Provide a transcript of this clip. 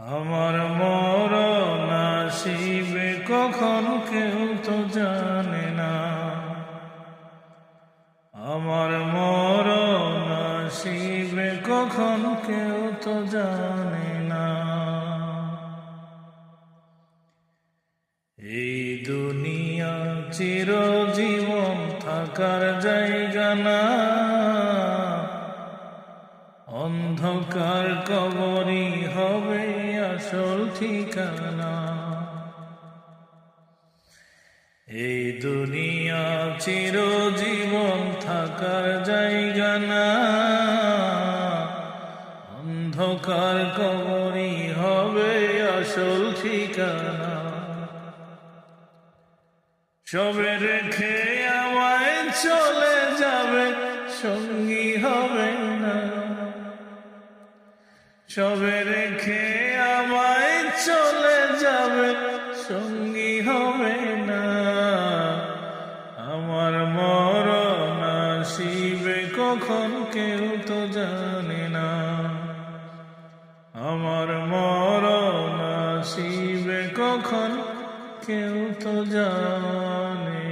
আমার মর নাসিবে কখন কেউ তো জানে না। আমার মর নাসিবে কখন কেউ তো জানে না। এই দুনিয়া চিরজীবন থাকার জায়গা না। অন্ধকার কবরী হবে আসল ঠিকানা। এই দুনিয়া চিরজীবন থাকার জায়গা না। অন্ধকার কবরই হবে আসল ঠিকানা। সবে রেখে আমায় চলে যাবে, সঙ্গী হবে সবে রেখে আমায় চলে যাবে, সঙ্গী হবে না। আমার মরণ আসিবে কখন কেউ তো জানে না। আমার মরণ আসিবে কখন কেউ তো জানে